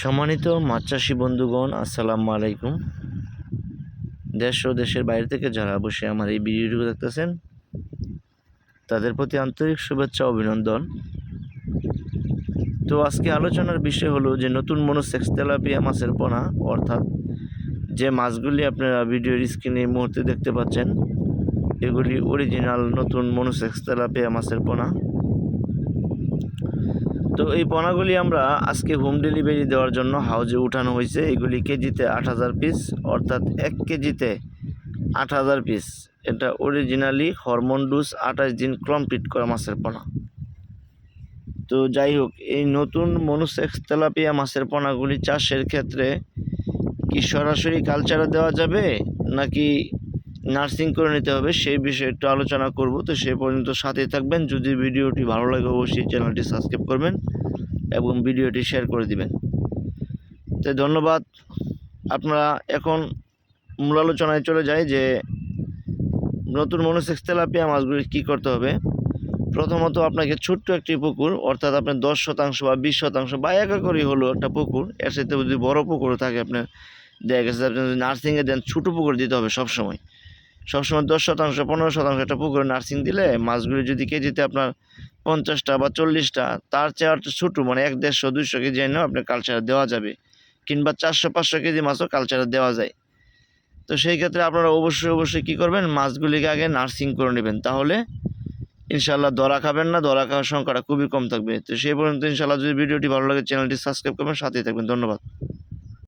সম্মানিত মাছ চাষি বন্ধুগণ, আসসালামু আলাইকুম। দেশ ও দেশের বাইরে থেকে যারা বসে আমার এই ভিডিওটি দেখতেছেন, তাদের প্রতি আন্তরিক শুভেচ্ছা, অভিনন্দন। তো আজকে আলোচনার বিষয় হলো যে নতুন মনোসেক্স তেলাপিয়া মাছের পোনা, অর্থাৎ যে মাছগুলি আপনারা ভিডিওর স্ক্রিনে এই মুহূর্তে দেখতে পাচ্ছেন, এগুলি অরিজিনাল নতুন মনোসেক্স তেলাপিয়া মাছের পোনা। তো এই পোনাগুলি আমরা আজকে হোম ডেলিভারি দেওয়ার জন্য হাউজে উঠানো হয়েছে। এগুলি কেজিতে আট হাজার পিস অর্থাৎ এক কেজিতে আট হাজার পিস এটা অরিজিনালি হরমোন আঠাশ দিন কমপ্লিট করা মাছের পোনা। তো যাই হোক, এই নতুন মনুসেক্স তেলাপিয়া মাছের পোনাগুলি চাষের ক্ষেত্রে কি সরাসরি কালচারে দেওয়া যাবে, নাকি নার্সিং করে নিতে হবে, সেই বিষয়ে একটু আলোচনা করব। তো সেই পর্যন্ত সাথেই থাকবেন। যদি ভিডিওটি ভালো লাগে, অবশ্যই চ্যানেলটি সাবস্ক্রাইব করবেন এবং ভিডিওটি শেয়ার করে দিবেন। তো ধন্যবাদ। আপনারা এখন মূল আলোচনায় চলে যাই যে নতুন মনোসেক্স তেলাপিয়া মাছগুলি কী করতে হবে। প্রথমত আপনাকে ছোট্ট একটি পুকুর, অর্থাৎ আপনার দশ শতাংশ বা বিশ শতাংশ বা এক একরই হলো একটা পুকুর, এর সাথে যদি বড় পুকুরও থাকে আপনার, দেখা গেছে আপনি যদি নার্সিংয়ে দেন, ছোটো পুকুর দিতে হবে সবসময়। সবসময় দশ শতাংশ, পনেরো শতাংশ একটা পুকুরে নার্সিং দিলে মাছগুলি যদি কেজিতে আপনার পঞ্চাশটা বা চল্লিশটা, তার চেয়ে আর ছোটো মানে এক দেড়শো, দুইশো কেজি এনেও আপনার কালচারে দেওয়া যাবে। কিংবা চারশো, পাঁচশো কেজি মাছও কালচারে দেওয়া যায়। তো সেই ক্ষেত্রে আপনারা অবশ্যই অবশ্যই কী করবেন? মাছগুলিকে আগে নার্সিং করে নেবেন। তাহলে ইনশাল্লাহ দরা খাবেন না দরা খাওয়ার সংখ্যাটা খুবই কম থাকবে। তো সেই পর্যন্ত ইনশাল্লাহ যদি ভিডিওটি ভালো লাগে, চ্যানেলটি সাবস্ক্রাইব করবেন, সাথেই থাকবেন। ধন্যবাদ।